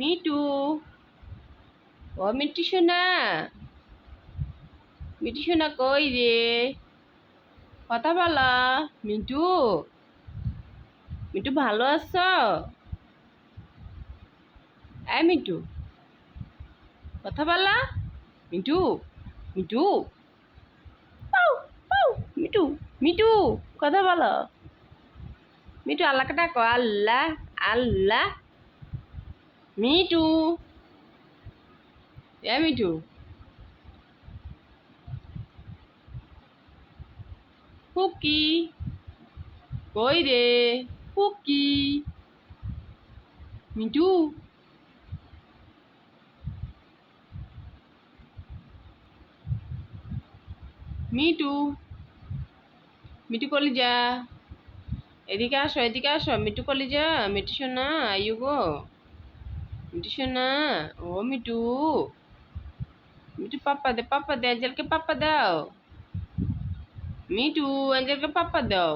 me too ও মিটু সোনা মিটু সোনা কই রে কথা বলা মিটু মিটু ভালো আছো এই মিটু কথা বলা মিটু মিটু মিটু মিটু কথা বলো মিটু আল্লাহকে ডাকো আল্লাহ আল্লাহ মিটু এ মিটু ফুকি কই রে ফুকি মিটু মিটু মিটু কলিজা এদিকে আসো এদিকে আসো মিটু কলিজা মিটু সোনা আয়ু গো মিটু সোনা ও মিটু মিটু পাপ্পা দে পাপ্পা দে অ্যাঞ্জেলকে পাপ্পা দাও মিটু অ্যাঞ্জেলকে পাপ্পা দাও